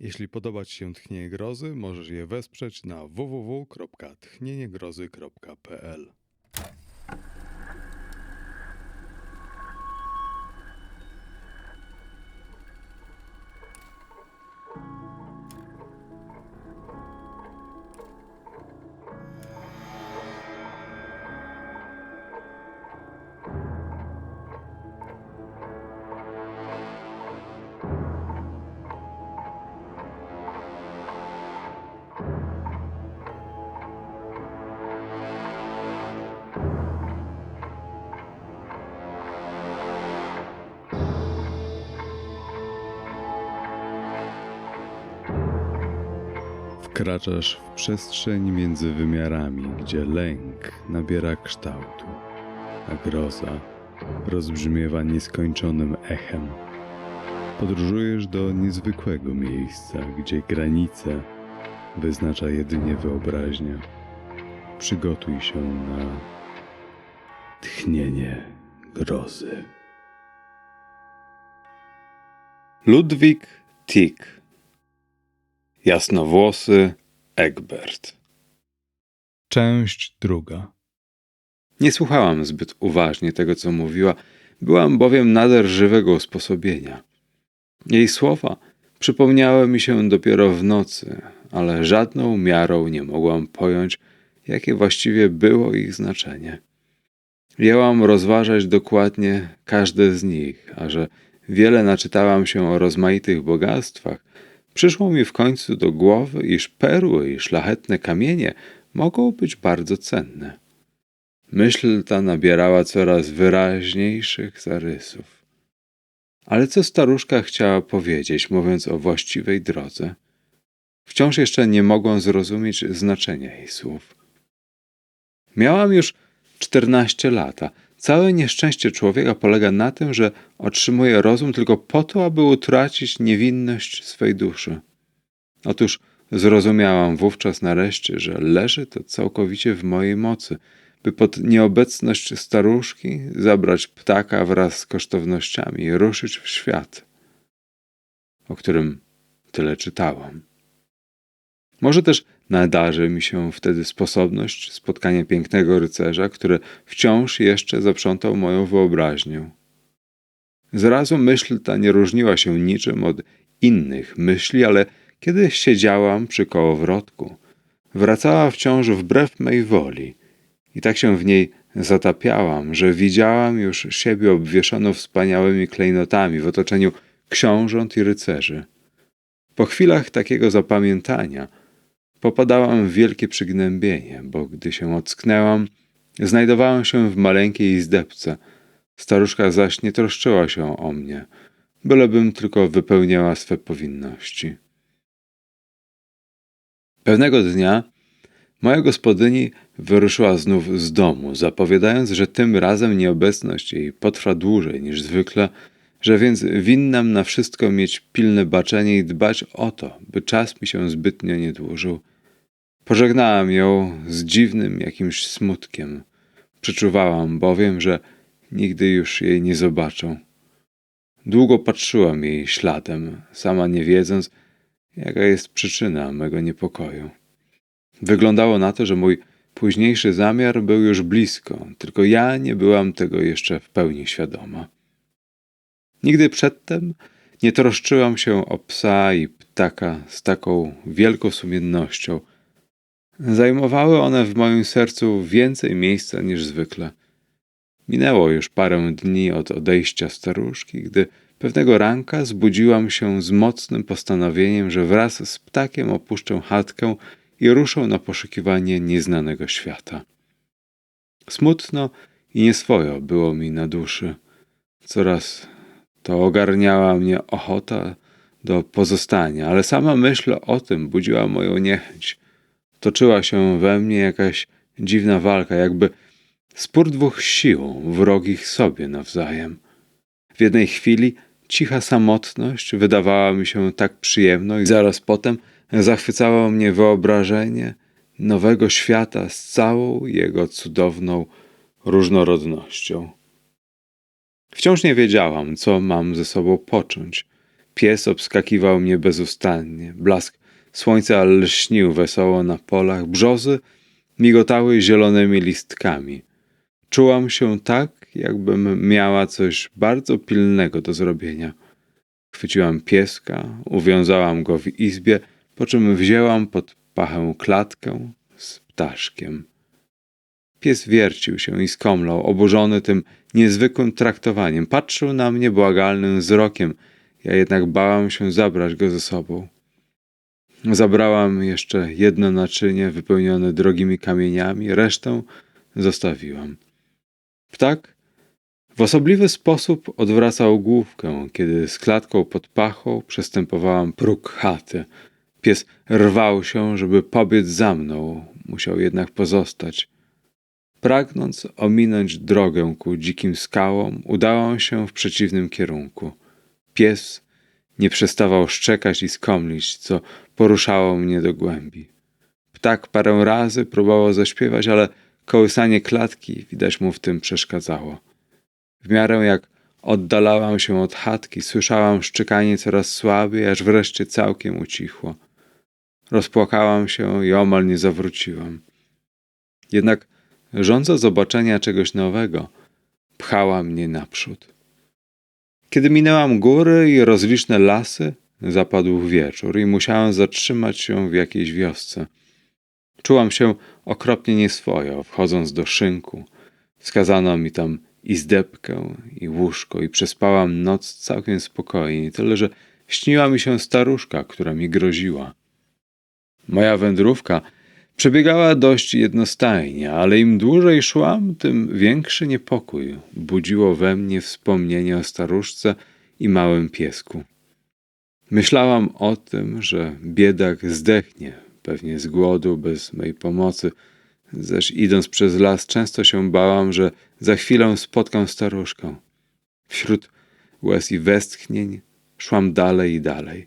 Jeśli podoba Ci się Tchnienie Grozy, możesz je wesprzeć na www.tchnieniegrozy.pl. Wkraczasz w przestrzeń między wymiarami, gdzie lęk nabiera kształtu, a groza rozbrzmiewa nieskończonym echem. Podróżujesz do niezwykłego miejsca, gdzie granice wyznacza jedynie wyobraźnia. Przygotuj się na tchnienie grozy. Ludwik Tick Jasnowłosy Egbert Część druga Nie słuchałam zbyt uważnie tego, co mówiła, byłam bowiem nader żywego usposobienia. Jej słowa przypomniały mi się dopiero w nocy, ale żadną miarą nie mogłam pojąć, jakie właściwie było ich znaczenie. Jęłam rozważać dokładnie każde z nich, a że wiele naczytałam się o rozmaitych bogactwach, przyszło mi w końcu do głowy, iż perły i szlachetne kamienie mogą być bardzo cenne. Myśl ta nabierała coraz wyraźniejszych zarysów. Ale co staruszka chciała powiedzieć, mówiąc o właściwej drodze? Wciąż jeszcze nie mogłam zrozumieć znaczenia jej słów. Miałam już czternaście lata. Całe nieszczęście człowieka polega na tym, że otrzymuje rozum tylko po to, aby utracić niewinność swej duszy. Otóż zrozumiałam wówczas nareszcie, że leży to całkowicie w mojej mocy, by pod nieobecność staruszki zabrać ptaka wraz z kosztownościami i ruszyć w świat, o którym tyle czytałam. Może też nadarzy mi się wtedy sposobność spotkania pięknego rycerza, który wciąż jeszcze zaprzątał moją wyobraźnię. Zrazu myśl ta nie różniła się niczym od innych myśli, ale kiedy siedziałam przy kołowrotku, wracała wciąż wbrew mej woli i tak się w niej zatapiałam, że widziałam już siebie obwieszoną wspaniałymi klejnotami w otoczeniu książąt i rycerzy. Po chwilach takiego zapamiętania popadałam w wielkie przygnębienie, bo gdy się ocknęłam, znajdowałam się w maleńkiej izdebce. Staruszka zaś nie troszczyła się o mnie, bylebym tylko wypełniała swe powinności. Pewnego dnia moja gospodyni wyruszyła znów z domu, zapowiadając, że tym razem nieobecność jej potrwa dłużej niż zwykle, że więc winnam na wszystko mieć pilne baczenie i dbać o to, by czas mi się zbytnio nie dłużył. Pożegnałam ją z dziwnym jakimś smutkiem. Przeczuwałam bowiem, że nigdy już jej nie zobaczę. Długo patrzyłam jej śladem, sama nie wiedząc, jaka jest przyczyna mego niepokoju. Wyglądało na to, że mój późniejszy zamiar był już blisko, tylko ja nie byłam tego jeszcze w pełni świadoma. Nigdy przedtem nie troszczyłam się o psa i ptaka z taką wielką sumiennością. Zajmowały one w moim sercu więcej miejsca niż zwykle. Minęło już parę dni od odejścia staruszki, gdy pewnego ranka zbudziłam się z mocnym postanowieniem, że wraz z ptakiem opuszczę chatkę i ruszę na poszukiwanie nieznanego świata. Smutno i nieswojo było mi na duszy. Coraz to ogarniała mnie ochota do pozostania, ale sama myśl o tym budziła moją niechęć. Toczyła się we mnie jakaś dziwna walka, jakby spór dwóch sił, wrogich sobie nawzajem. W jednej chwili cicha samotność wydawała mi się tak przyjemną i zaraz potem zachwycało mnie wyobrażenie nowego świata z całą jego cudowną różnorodnością. Wciąż nie wiedziałam, co mam ze sobą począć. Pies obskakiwał mnie bezustannie. Blask słońca lśnił wesoło na polach. Brzozy migotały zielonymi listkami. Czułam się tak, jakbym miała coś bardzo pilnego do zrobienia. Chwyciłam pieska, uwiązałam go w izbie, po czym wzięłam pod pachę klatkę z ptaszkiem. Pies wiercił się i skomlał, oburzony tym niezwykłym traktowaniem. Patrzył na mnie błagalnym wzrokiem, ja jednak bałam się zabrać go ze sobą. Zabrałam jeszcze jedno naczynie wypełnione drogimi kamieniami, resztę zostawiłam. Ptak w osobliwy sposób odwracał główkę, kiedy z klatką pod pachą przestępowałam próg chaty. Pies rwał się, żeby pobiec za mną, musiał jednak pozostać. Pragnąc ominąć drogę ku dzikim skałom, udałam się w przeciwnym kierunku. Pies nie przestawał szczekać i skomlić, co poruszało mnie do głębi. Ptak parę razy próbował zaśpiewać, ale kołysanie klatki widać mu w tym przeszkadzało. W miarę jak oddalałam się od chatki, słyszałam szczekanie coraz słabiej, aż wreszcie całkiem ucichło. Rozpłakałam się i omal nie zawróciłam. Jednak żądza zobaczenia czegoś nowego pchała mnie naprzód. Kiedy minęłam góry i rozliczne lasy, zapadł wieczór i musiałem zatrzymać się w jakiejś wiosce. Czułam się okropnie nieswojo, wchodząc do szynku. Wskazano mi tam izdebkę i łóżko i przespałam noc całkiem spokojnie, tyle że śniła mi się staruszka, która mi groziła. Moja wędrówka przebiegała dość jednostajnie, ale im dłużej szłam, tym większy niepokój budziło we mnie wspomnienie o staruszce i małym piesku. Myślałam o tym, że biedak zdechnie, pewnie z głodu, bez mej pomocy, zaś idąc przez las często się bałam, że za chwilę spotkam staruszkę. Wśród łez i westchnień szłam dalej i dalej.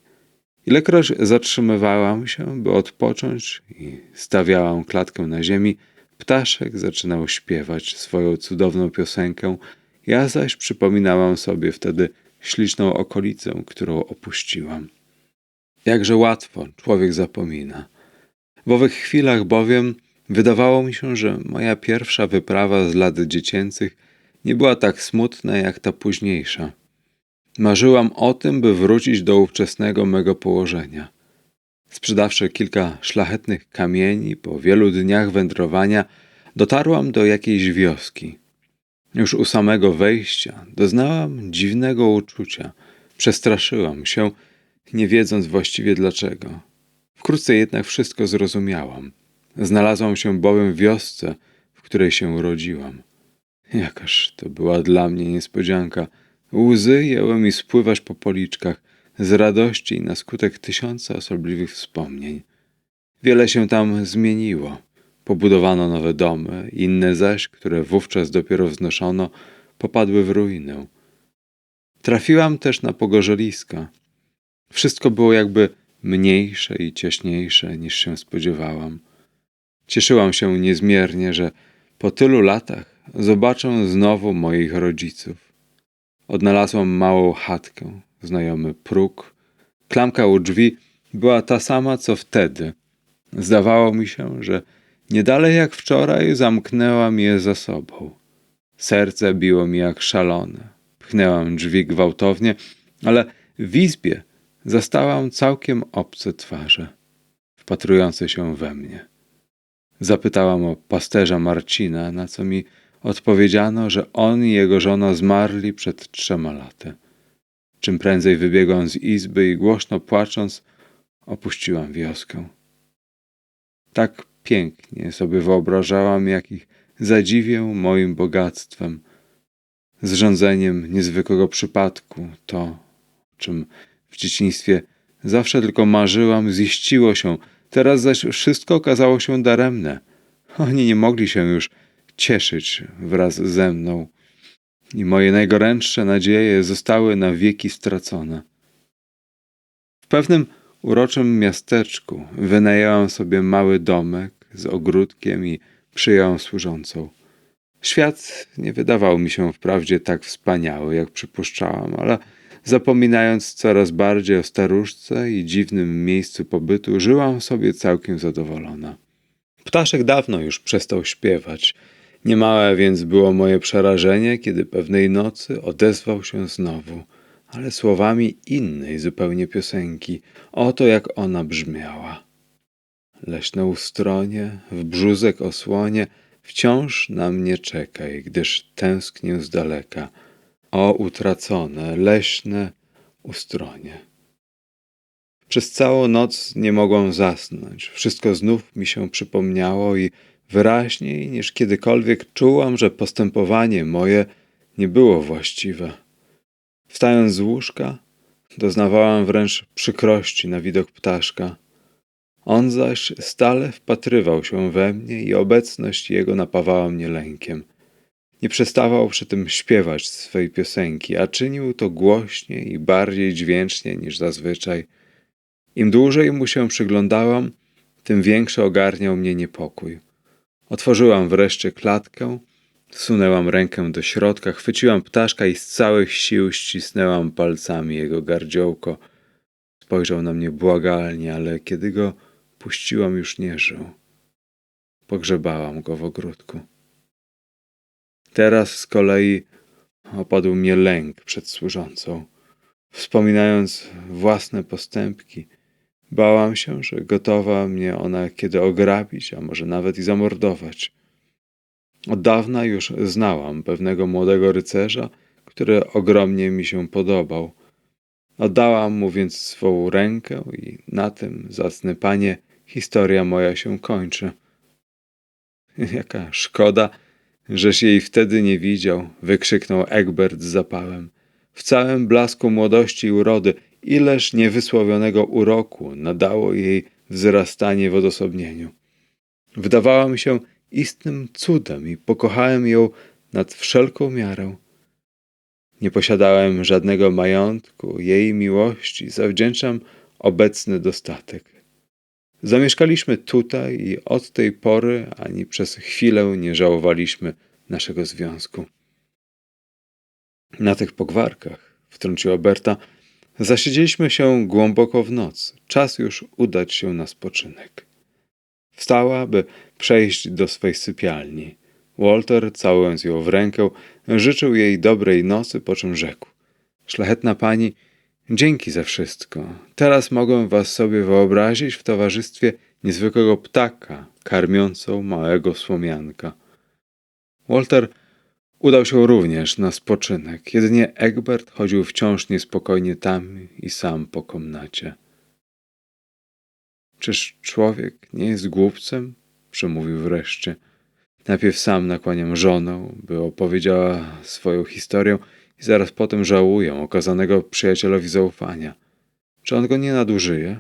Ilekroć zatrzymywałam się, by odpocząć i stawiałam klatkę na ziemi, ptaszek zaczynał śpiewać swoją cudowną piosenkę, ja zaś przypominałam sobie wtedy śliczną okolicę, którą opuściłam. Jakże łatwo człowiek zapomina. W owych chwilach bowiem wydawało mi się, że moja pierwsza wyprawa z lat dziecięcych nie była tak smutna jak ta późniejsza. Marzyłam o tym, by wrócić do ówczesnego mego położenia. Sprzedawszy kilka szlachetnych kamieni, po wielu dniach wędrowania, dotarłam do jakiejś wioski. Już u samego wejścia doznałam dziwnego uczucia. Przestraszyłam się, nie wiedząc właściwie dlaczego. Wkrótce jednak wszystko zrozumiałam. Znalazłam się bowiem w wiosce, w której się urodziłam. Jakaż to była dla mnie niespodzianka. Łzy jęły mi spływać po policzkach z radości i na skutek tysiąca osobliwych wspomnień. Wiele się tam zmieniło. Pobudowano nowe domy, inne zaś, które wówczas dopiero wznoszono, popadły w ruinę. Trafiłam też na pogorzeliska. Wszystko było jakby mniejsze i ciaśniejsze niż się spodziewałam. Cieszyłam się niezmiernie, że po tylu latach zobaczę znowu moich rodziców. Odnalazłam małą chatkę, znajomy próg. Klamka u drzwi była ta sama co wtedy. Zdawało mi się, że nie dalej jak wczoraj zamknęłam je za sobą. Serce biło mi jak szalone. Pchnęłam drzwi gwałtownie, ale w izbie zastałam całkiem obce twarze, wpatrujące się we mnie. Zapytałam o pasterza Marcina, na co mi odpowiedziano, że on i jego żona zmarli przed trzema laty. Czym prędzej wybiegłam z izby i głośno płacząc, opuściłam wioskę. Tak pięknie sobie wyobrażałam, jak ich zadziwię moim bogactwem, zrządzeniem niezwykłego przypadku, to, czym w dzieciństwie zawsze tylko marzyłam, ziściło się, teraz zaś wszystko okazało się daremne. Oni nie mogli się już cieszyć wraz ze mną i moje najgorętsze nadzieje zostały na wieki stracone. W pewnym uroczym miasteczku wynajęłam sobie mały domek z ogródkiem i przyjąłem służącą. Świat nie wydawał mi się wprawdzie tak wspaniały, jak przypuszczałam, ale zapominając coraz bardziej o staruszce i dziwnym miejscu pobytu, żyłam sobie całkiem zadowolona. Ptaszek dawno już przestał śpiewać. Niemałe więc było moje przerażenie, kiedy pewnej nocy odezwał się znowu, ale słowami innej zupełnie piosenki. Oto jak ona brzmiała. Leśne ustronie, w brzuzek osłonie, wciąż na mnie czekaj, gdyż tęsknię z daleka. O utracone, leśne ustronie. Przez całą noc nie mogłam zasnąć. Wszystko znów mi się przypomniało i wyraźniej niż kiedykolwiek czułam, że postępowanie moje nie było właściwe. Wstając z łóżka, doznawałam wręcz przykrości na widok ptaszka. On zaś stale wpatrywał się we mnie i obecność jego napawała mnie lękiem. Nie przestawał przy tym śpiewać swej piosenki, a czynił to głośniej i bardziej dźwięcznie niż zazwyczaj. Im dłużej mu się przyglądałam, tym większy ogarniał mnie niepokój. Otworzyłam wreszcie klatkę, sunęłam rękę do środka, chwyciłam ptaszka i z całych sił ścisnęłam palcami jego gardziołko. Spojrzał na mnie błagalnie, ale kiedy go puściłam, już nie żył. Pogrzebałam go w ogródku. Teraz z kolei opadł mnie lęk przed służącą. Wspominając własne postępki, bałam się, że gotowa mnie ona kiedy ograbić, a może nawet i zamordować. Od dawna już znałam pewnego młodego rycerza, który ogromnie mi się podobał. Oddałam mu więc swą rękę i na tym, zacny panie, historia moja się kończy. Jaka szkoda, żeś jej wtedy nie widział, wykrzyknął Egbert z zapałem. W całym blasku młodości i urody, ileż niewysłowionego uroku nadało jej wzrastanie w odosobnieniu. Wydawała mi się istnym cudem i pokochałem ją nad wszelką miarę. Nie posiadałem żadnego majątku, jej miłości zawdzięczam obecny dostatek. Zamieszkaliśmy tutaj i od tej pory ani przez chwilę nie żałowaliśmy naszego związku. Na tych pogwarkach, wtrąciła Berta, zasiedzieliśmy się głęboko w noc. Czas już udać się na spoczynek. Wstała, by przejść do swej sypialni. Walter, całując ją w rękę, życzył jej dobrej nocy, po czym rzekł: Szlachetna pani, Dzięki za wszystko. Teraz mogę was sobie wyobrazić w towarzystwie niezwykłego ptaka karmiącą małego słomianka. Walter udał się również na spoczynek, jedynie Egbert chodził wciąż niespokojnie tam i sam po komnacie. Czyż człowiek nie jest głupcem? przemówił wreszcie. Najpierw sam nakłaniam żonę, by opowiedziała swoją historię i zaraz potem żałuję okazanego przyjacielowi zaufania. Czy on go nie nadużyje?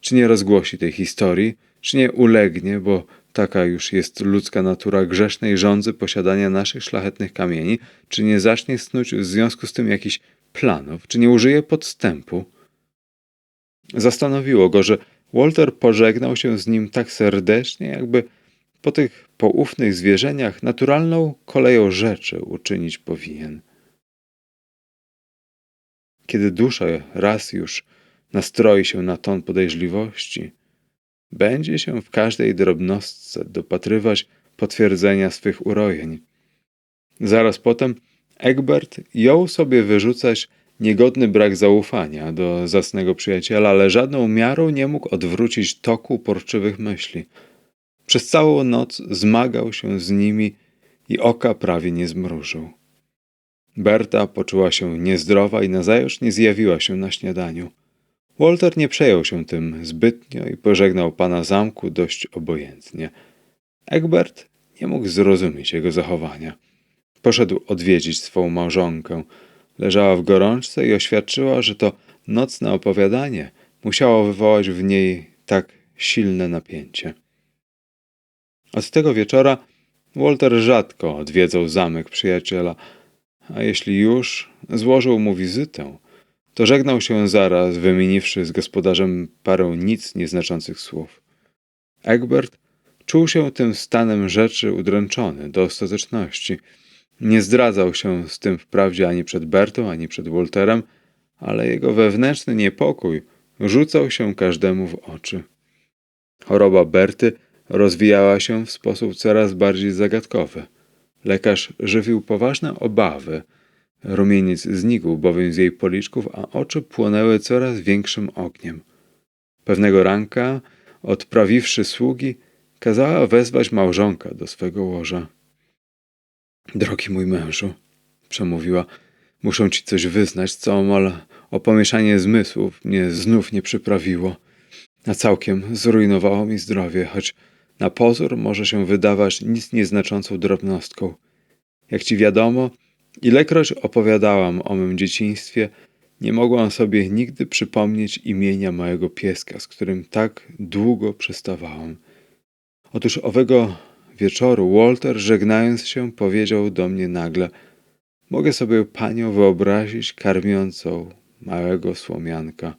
Czy nie rozgłosi tej historii? Czy nie ulegnie, bo taka już jest ludzka natura grzesznej rządzy posiadania naszych szlachetnych kamieni? Czy nie zacznie snuć w związku z tym jakichś planów? Czy nie użyje podstępu? Zastanowiło go, że Walter pożegnał się z nim tak serdecznie, jakby po tych poufnych zwierzeniach naturalną koleją rzeczy uczynić powinien kiedy dusza raz już nastroi się na ton podejrzliwości, będzie się w każdej drobnostce dopatrywać potwierdzenia swych urojeń. Zaraz potem Egbert jął sobie wyrzucać niegodny brak zaufania do zacnego przyjaciela, ale żadną miarą nie mógł odwrócić toku porczywych myśli. Przez całą noc zmagał się z nimi i oka prawie nie zmrużył. Berta poczuła się niezdrowa i nazajutrz nie zjawiła się na śniadaniu. Walter nie przejął się tym zbytnio i pożegnał pana zamku dość obojętnie. Egbert nie mógł zrozumieć jego zachowania. Poszedł odwiedzić swą małżonkę. Leżała w gorączce i oświadczyła, że to nocne opowiadanie musiało wywołać w niej tak silne napięcie. Od tego wieczora Walter rzadko odwiedzał zamek przyjaciela, a jeśli już złożył mu wizytę, to żegnał się zaraz, wymieniwszy z gospodarzem parę nic nieznaczących słów. Egbert czuł się tym stanem rzeczy udręczony do ostateczności. Nie zdradzał się z tym wprawdzie ani przed Bertą, ani przed Walterem, ale jego wewnętrzny niepokój rzucał się każdemu w oczy. Choroba Berty rozwijała się w sposób coraz bardziej zagadkowy. Lekarz żywił poważne obawy. Rumieniec znikł bowiem z jej policzków, a oczy płonęły coraz większym ogniem. Pewnego ranka, odprawiwszy sługi, kazała wezwać małżonka do swego łoża. Drogi mój mężu, przemówiła, muszę ci coś wyznać, co omal o pomieszanie zmysłów mnie znów nie przyprawiło, a całkiem zrujnowało mi zdrowie, choć na pozór może się wydawać nic nieznaczącą drobnostką. Jak ci wiadomo, ilekroć opowiadałam o mym dzieciństwie, nie mogłam sobie nigdy przypomnieć imienia mojego pieska, z którym tak długo przestawałam. Otóż owego wieczoru Walter, żegnając się, powiedział do mnie nagle: Mogę sobie panią wyobrazić karmiącą małego słomianka.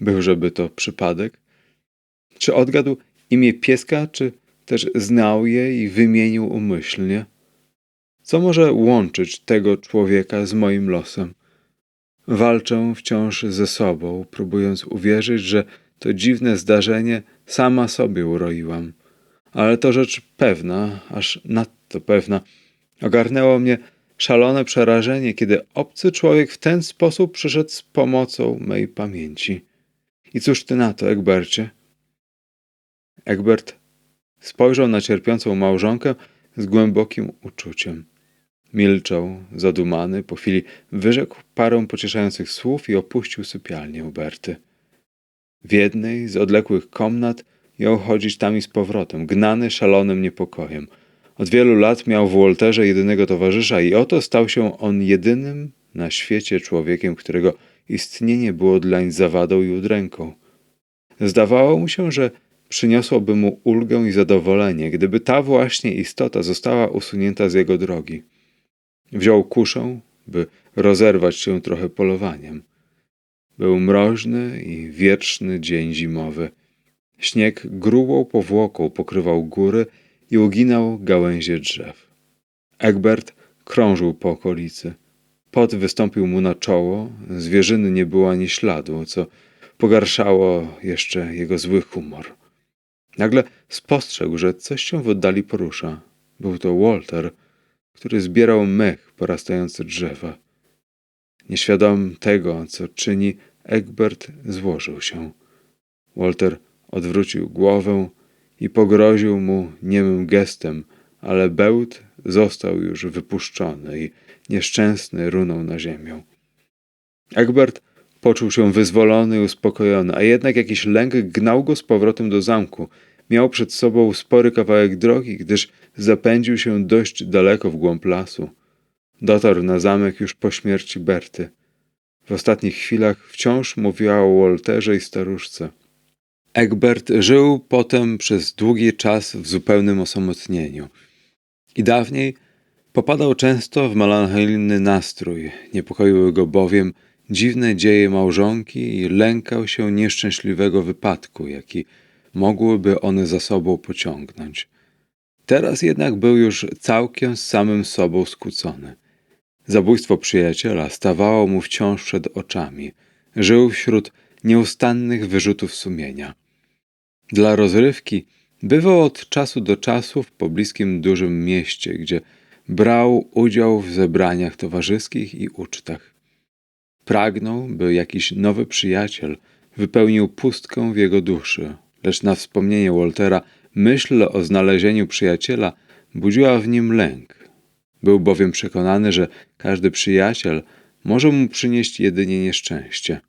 Byłżeby to przypadek? Czy odgadł imię pieska, czy też znał je i wymienił umyślnie? Co może łączyć tego człowieka z moim losem? Walczę wciąż ze sobą, próbując uwierzyć, że to dziwne zdarzenie sama sobie uroiłam. Ale to rzecz pewna, aż nadto pewna. Ogarnęło mnie szalone przerażenie, kiedy obcy człowiek w ten sposób przyszedł z pomocą mej pamięci. I cóż ty na to, Egbercie? Egbert spojrzał na cierpiącą małżonkę z głębokim uczuciem. Milczał, zadumany, po chwili wyrzekł parę pocieszających słów i opuścił sypialnię Berty. W jednej z odległych komnat jął chodzić tam i z powrotem, gnany szalonym niepokojem. Od wielu lat miał w Wolterze jedynego towarzysza i oto stał się on jedynym na świecie człowiekiem, którego istnienie było dlań zawadą i udręką. Zdawało mu się, że przyniosłoby mu ulgę i zadowolenie, gdyby ta właśnie istota została usunięta z jego drogi. Wziął kuszę, by rozerwać się trochę polowaniem. Był mroźny i wieczny dzień zimowy. Śnieg grubą powłoką pokrywał góry i uginał gałęzie drzew. Egbert krążył po okolicy. Pot wystąpił mu na czoło, zwierzyny nie było ani śladu, co pogarszało jeszcze jego zły humor. Nagle spostrzegł, że coś się w oddali porusza. Był to Walter, który zbierał mech porastający drzewa. Nieświadom tego, co czyni, Egbert złożył się. Walter odwrócił głowę i pogroził mu niemym gestem, ale bełt został już wypuszczony i nieszczęsny runął na ziemię. Egbert poczuł się wyzwolony i uspokojony, a jednak jakiś lęk gnał go z powrotem do zamku. Miał przed sobą spory kawałek drogi, gdyż zapędził się dość daleko w głąb lasu. Dotarł na zamek już po śmierci Berty. W ostatnich chwilach wciąż mówiła o Walterze i staruszce. Egbert żył potem przez długi czas w zupełnym osamotnieniu. I dawniej popadał często w melancholijny nastrój, niepokoiły go bowiem dziwne dzieje małżonki i lękał się nieszczęśliwego wypadku, jaki mogłyby one za sobą pociągnąć. Teraz jednak był już całkiem z samym sobą skłócony. Zabójstwo przyjaciela stawało mu wciąż przed oczami. Żył wśród nieustannych wyrzutów sumienia. Dla rozrywki bywał od czasu do czasu w pobliskim dużym mieście, gdzie brał udział w zebraniach towarzyskich i ucztach. Pragnął, by jakiś nowy przyjaciel wypełnił pustkę w jego duszy, lecz na wspomnienie Waltera myśl o znalezieniu przyjaciela budziła w nim lęk. Był bowiem przekonany, że każdy przyjaciel może mu przynieść jedynie nieszczęście.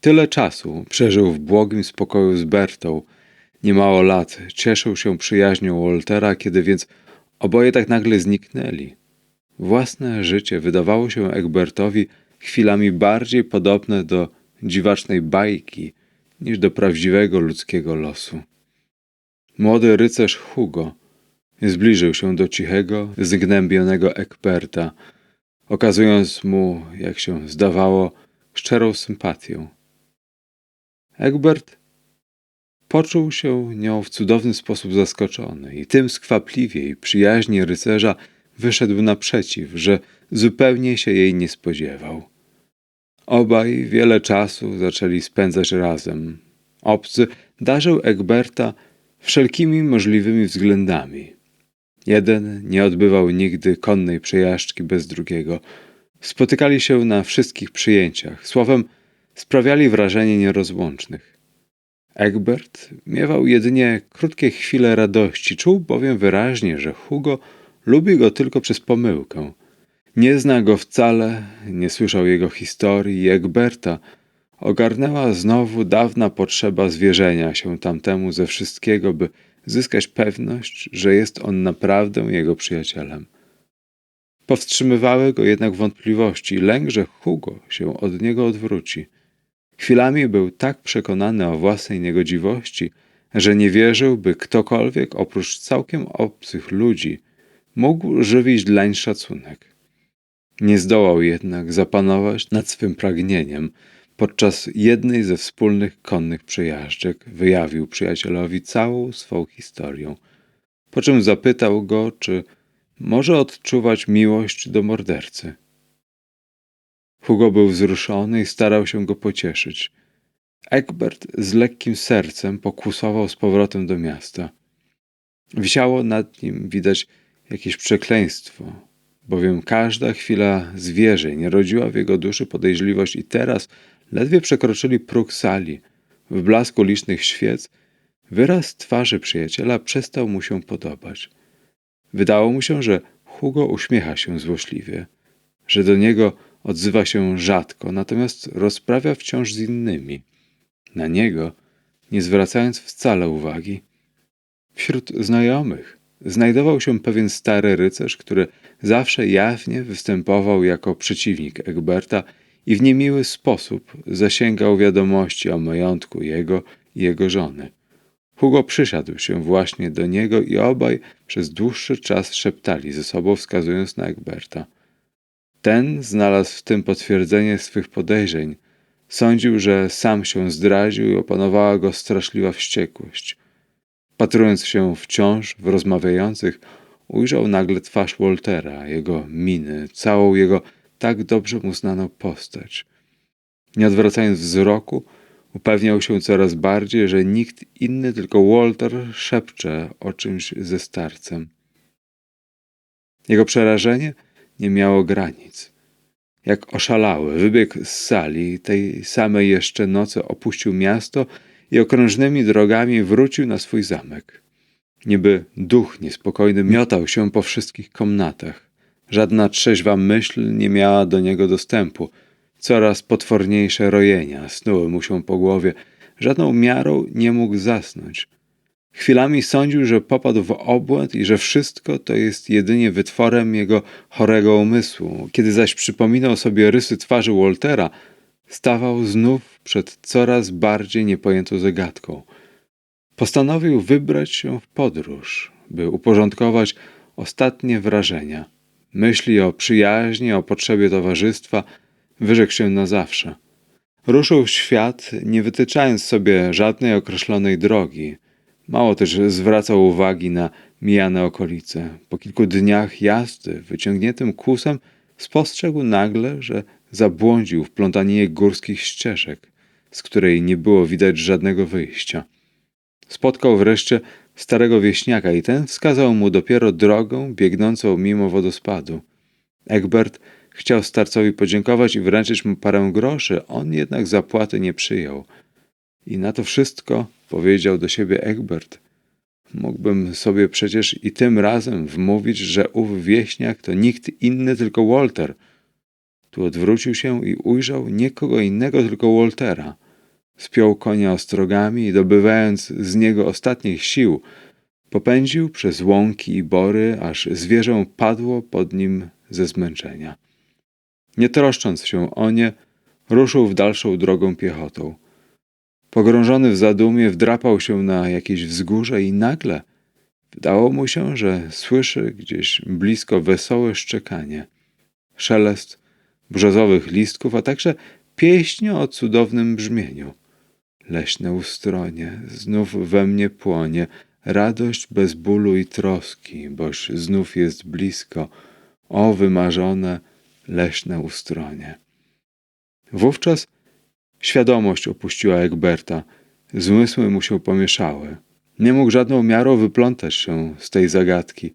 Tyle czasu przeżył w błogim spokoju z Bertą. Niemało lat cieszył się przyjaźnią Waltera, kiedy więc oboje tak nagle zniknęli. Własne życie wydawało się Egbertowi chwilami bardziej podobne do dziwacznej bajki niż do prawdziwego ludzkiego losu. Młody rycerz Hugo zbliżył się do cichego, zgnębionego Ekperta, okazując mu, jak się zdawało, szczerą sympatię. Egbert poczuł się nią w cudowny sposób zaskoczony i tym skwapliwiej przyjaźnie rycerza wyszedł naprzeciw, że zupełnie się jej nie spodziewał. Obaj wiele czasu zaczęli spędzać razem. Obcy darzył Egberta wszelkimi możliwymi względami. Jeden nie odbywał nigdy konnej przejażdżki bez drugiego. Spotykali się na wszystkich przyjęciach. Słowem, sprawiali wrażenie nierozłącznych. Egbert miewał jedynie krótkie chwile radości, czuł bowiem wyraźnie, że Hugo lubi go tylko przez pomyłkę. Nie zna go wcale, nie słyszał jego historii i Egberta ogarnęła znowu dawna potrzeba zwierzenia się tamtemu ze wszystkiego, by zyskać pewność, że jest on naprawdę jego przyjacielem. Powstrzymywały go jednak wątpliwości lęk, że Hugo się od niego odwróci. Chwilami był tak przekonany o własnej niegodziwości, że nie wierzył, by ktokolwiek oprócz całkiem obcych ludzi mógł żywić dlań szacunek. Nie zdołał jednak zapanować nad swym pragnieniem. Podczas jednej ze wspólnych konnych przejażdżek wyjawił przyjacielowi całą swą historię, po czym zapytał go, czy może odczuwać miłość do mordercy. Hugo był wzruszony i starał się go pocieszyć. Egbert z lekkim sercem pokusował z powrotem do miasta. Wisiało nad nim widać jakieś przekleństwo, bowiem każda chwila zwierzeń rodziła w jego duszy podejrzliwość i teraz ledwie przekroczyli próg sali. W blasku licznych świec wyraz twarzy przyjaciela przestał mu się podobać. Wydało mu się, że Hugo uśmiecha się złośliwie, że do niego odzywa się rzadko, natomiast rozprawia wciąż z innymi. Na niego, nie zwracając wcale uwagi. Wśród znajomych znajdował się pewien stary rycerz, który zawsze jawnie występował jako przeciwnik Egberta i w niemiły sposób zasięgał wiadomości o majątku jego i jego żony. Hugo przysiadł się właśnie do niego i obaj przez dłuższy czas szeptali ze sobą, wskazując na Egberta. Ten znalazł w tym potwierdzenie swych podejrzeń. Sądził, że sam się zdradził i opanowała go straszliwa wściekłość. Patrując się wciąż w rozmawiających, ujrzał nagle twarz Waltera, jego miny, całą jego tak dobrze mu znaną postać. Nie odwracając wzroku, upewniał się coraz bardziej, że nikt inny, tylko Walter szepcze o czymś ze starcem. Jego przerażenie nie miało granic. Jak oszalały, wybiegł z sali, tej samej jeszcze nocy opuścił miasto i okrężnymi drogami wrócił na swój zamek. Niby duch niespokojny miotał się po wszystkich komnatach. Żadna trzeźwa myśl nie miała do niego dostępu. Coraz potworniejsze rojenia snuły mu się po głowie. Żadną miarą nie mógł zasnąć. Chwilami sądził, że popadł w obłęd i że wszystko to jest jedynie wytworem jego chorego umysłu. Kiedy zaś przypominał sobie rysy twarzy Waltera, stawał znów przed coraz bardziej niepojętą zagadką. Postanowił wybrać się w podróż, by uporządkować ostatnie wrażenia. Myśli o przyjaźni, o potrzebie towarzystwa wyrzekł się na zawsze. Ruszył w świat, nie wytyczając sobie żadnej określonej drogi – Mało też zwracał uwagi na mijane okolice. Po kilku dniach jazdy wyciągniętym kusem spostrzegł nagle, że zabłądził w plątaninie górskich ścieżek, z której nie było widać żadnego wyjścia. Spotkał wreszcie starego wieśniaka i ten wskazał mu dopiero drogę biegnącą mimo wodospadu. Egbert chciał starcowi podziękować i wręczyć mu parę groszy, on jednak zapłaty nie przyjął. I na to wszystko powiedział do siebie Egbert. Mógłbym sobie przecież i tym razem wmówić, że ów wieśniak to nikt inny, tylko Walter. Tu odwrócił się i ujrzał nie kogo innego, tylko Waltera. Spiął konia ostrogami i dobywając z niego ostatnich sił, popędził przez łąki i bory, aż zwierzę padło pod nim ze zmęczenia. Nie troszcząc się o nie, ruszył w dalszą drogą piechotą. Pogrążony w zadumie wdrapał się na jakieś wzgórze i nagle wydało mu się, że słyszy gdzieś blisko wesołe szczekanie, szelest brzozowych listków, a także pieśń o cudownym brzmieniu. Leśne ustronie, znów we mnie płonie, radość bez bólu i troski, boś znów jest blisko, o wymarzone leśne ustronie. Wówczas świadomość opuściła Egberta. Zmysły mu się pomieszały. Nie mógł żadną miarą wyplątać się z tej zagadki.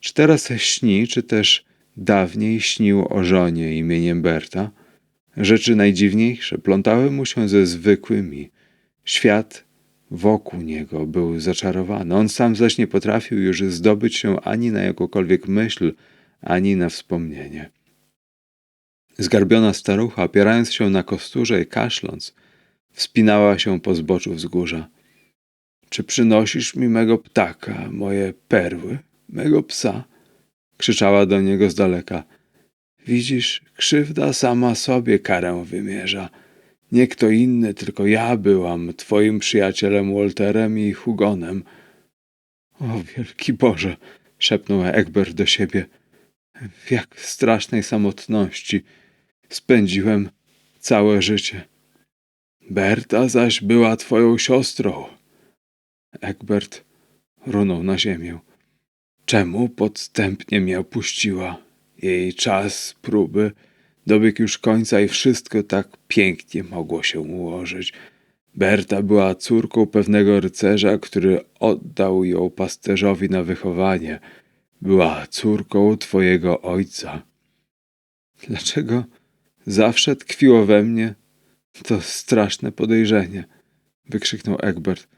Czy teraz śni, czy też dawniej śnił o żonie imieniem Berta? Rzeczy najdziwniejsze plątały mu się ze zwykłymi. Świat wokół niego był zaczarowany. On sam zaś nie potrafił już zdobyć się ani na jakąkolwiek myśl, ani na wspomnienie. Zgarbiona starucha, opierając się na kosturze i kaszląc, wspinała się po zboczu wzgórza. Czy przynosisz mi mego ptaka, moje perły, mego psa? krzyczała do niego z daleka. Widzisz, krzywda sama sobie karę wymierza. Nie kto inny, tylko ja byłam twoim przyjacielem Walterem i Hugonem. O wielki Boże, szepnął Egbert do siebie. W jak strasznej samotności spędziłem całe życie. Berta zaś była twoją siostrą. Egbert runął na ziemię. Czemu podstępnie mnie opuściła? Jej czas próby dobiegł już końca i wszystko tak pięknie mogło się ułożyć. Berta była córką pewnego rycerza, który oddał ją pasterzowi na wychowanie. Była córką twojego ojca. Dlaczego zawsze tkwiło we mnie to straszne podejrzenie? wykrzyknął Egbert.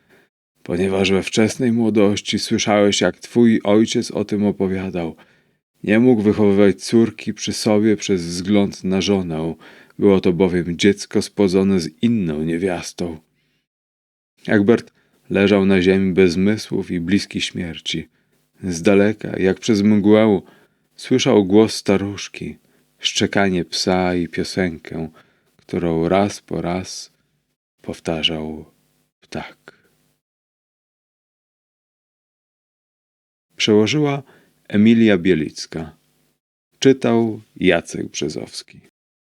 Ponieważ we wczesnej młodości słyszałeś, jak twój ojciec o tym opowiadał – nie mógł wychowywać córki przy sobie przez wzgląd na żonę. Było to bowiem dziecko spodzone z inną niewiastą. Egbert leżał na ziemi bez zmysłów i bliski śmierci. Z daleka, jak przez mgłę, słyszał głos staruszki, szczekanie psa i piosenkę, którą raz po raz powtarzał ptak. Przełożyła Emilia Bielicka. Czytał Jacek Brzezowski.